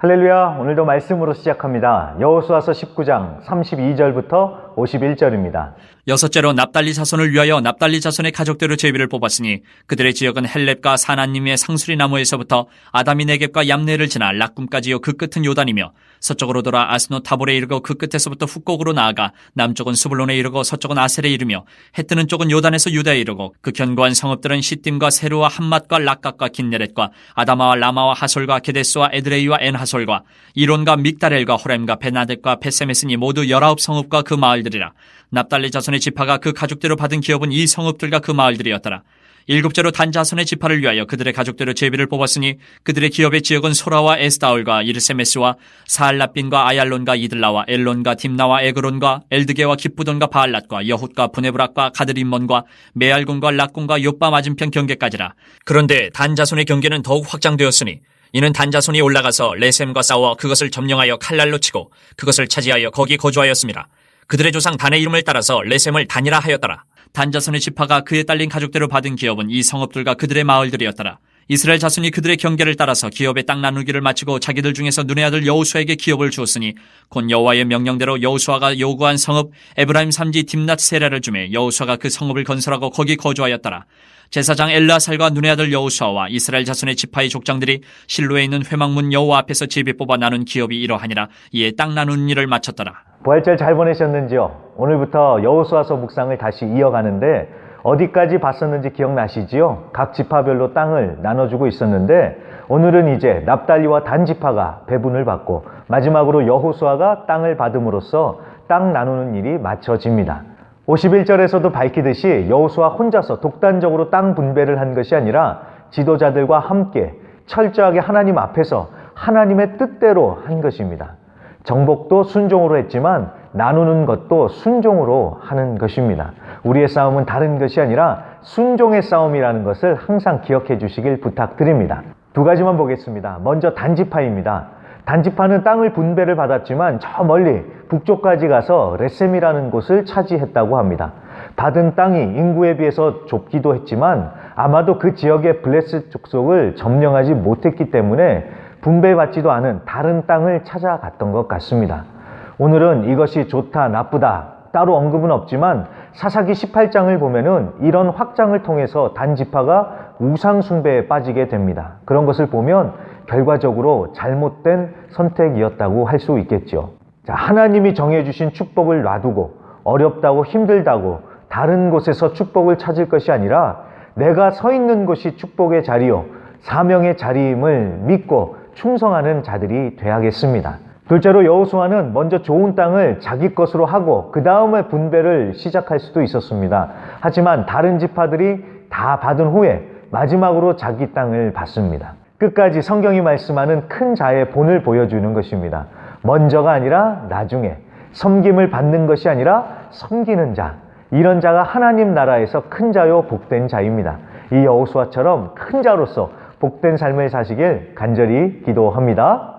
할렐루야. 오늘도 말씀으로 시작합니다. 여호수아서 19장 32절부터 51절입니다. 여섯째로 납달리 자손을 위하여 납달리 자손의 가족대로 제비를 뽑았으니 그들의 지역은 헬렙과 사나님의 상수리 나무에서부터 아다미 네겝과 얌네를 지나 락꿈까지요 그 끝은 요단이며 서쪽으로 돌아 아스노 타볼에 이르고 그 끝에서부터 훅곡으로 나아가 남쪽은 수블론에 이르고 서쪽은 아셀에 이르며 해 뜨는 쪽은 요단에서 유다에 이르고 그 견고한 성읍들은 시딤과 세루와 함맛과 락각과 긴네렛과 아다마와 라마와 하솔과 게데스와 에드레이와 엔하솔과 이론과 믹다렐과 호렘과 베나덱과 베세메스니 모두 열아홉 성읍과 그 마을들 이라 납달리 자손의 지파가 그 가족대로 받은 기업은 이 성읍들과 그 마을들이었더라. 일곱째로 단 자손의 지파를 위하여 그들의 가족대로 제비를 뽑았으니 그들의 기업의 지역은 소라와 에스다올과 이르세메스와 사알라빈과 아얄론과 이들라와 엘론과 딥나와 에그론과 엘드게와 기쁘돈과 바알랏과 여훗과 부네브락과 가드림몬과 메알군과 락군과 요빠 맞은편 경계까지라. 그런데 단 자손의 경계는 더욱 확장되었으니 이는 단자손이 올라가서 레셈과 싸워 그것을 점령하여 칼날로 치고 그것을 차지하여 거기 거주하였습니다. 그들의 조상 단의 이름을 따라서 레셈을 단이라 하였더라. 단자손의 지파가 그에 딸린 가족대로 받은 기업은 이 성읍들과 그들의 마을들이었더라. 이스라엘 자손이 그들의 경계를 따라서 기업의 땅 나누기를 마치고 자기들 중에서 눈의 아들 여호수아에게 기업을 주었으니 곧 여호와의 명령대로 여호수아가 요구한 성읍 에브라임 삼지 딥낫 세라를 주매 여호수아가 그 성읍을 건설하고 거기 거주하였더라. 제사장 엘라살과 눈의 아들 여호수아와 이스라엘 자손의 지파의 족장들이 실로에 있는 회막문 여호와 앞에서 제비 뽑아 나눈 기업이 이러하니라 이에 땅 나누는 일을 마쳤더라. 부활절 잘 보내셨는지요? 오늘부터 여호수아서 묵상을 다시 이어가는데 어디까지 봤었는지 기억나시지요? 각 지파별로 땅을 나눠주고 있었는데 오늘은 이제 납달리와 단 지파가 배분을 받고 마지막으로 여호수아가 땅을 받음으로써 땅 나누는 일이 마쳐집니다. 51절에서도 밝히듯이 여호수아 혼자서 독단적으로 땅 분배를 한 것이 아니라 지도자들과 함께 철저하게 하나님 앞에서 하나님의 뜻대로 한 것입니다. 정복도 순종으로 했지만 나누는 것도 순종으로 하는 것입니다. 우리의 싸움은 다른 것이 아니라 순종의 싸움이라는 것을 항상 기억해 주시길 부탁드립니다. 두 가지만 보겠습니다. 먼저 단지파입니다. 단지파는 땅을 분배를 받았지만 저 멀리 북쪽까지 가서 레셈이라는 곳을 차지했다고 합니다. 받은 땅이 인구에 비해서 좁기도 했지만 아마도 그 지역의 블레스 족속을 점령하지 못했기 때문에 분배받지도 않은 다른 땅을 찾아갔던 것 같습니다. 오늘은 이것이 좋다, 나쁘다 따로 언급은 없지만 사사기 18장을 보면은 이런 확장을 통해서 단지파가 우상 숭배에 빠지게 됩니다. 그런 것을 보면 결과적으로 잘못된 선택이었다고 할 수 있겠죠. 자, 하나님이 정해주신 축복을 놔두고 어렵다고 힘들다고 다른 곳에서 축복을 찾을 것이 아니라 내가 서 있는 곳이 축복의 자리요, 사명의 자리임을 믿고 충성하는 자들이 되야겠습니다. 둘째로 여호수아는 먼저 좋은 땅을 자기 것으로 하고 그 다음에 분배를 시작할 수도 있었습니다. 하지만 다른 지파들이 다 받은 후에 마지막으로 자기 땅을 받습니다. 끝까지 성경이 말씀하는 큰 자의 본을 보여주는 것입니다. 먼저가 아니라 나중에 섬김을 받는 것이 아니라 섬기는 자. 이런 자가 하나님 나라에서 큰 자요 복된 자입니다. 이 여호수아처럼 큰 자로서 복된 삶을 사시길 간절히 기도합니다.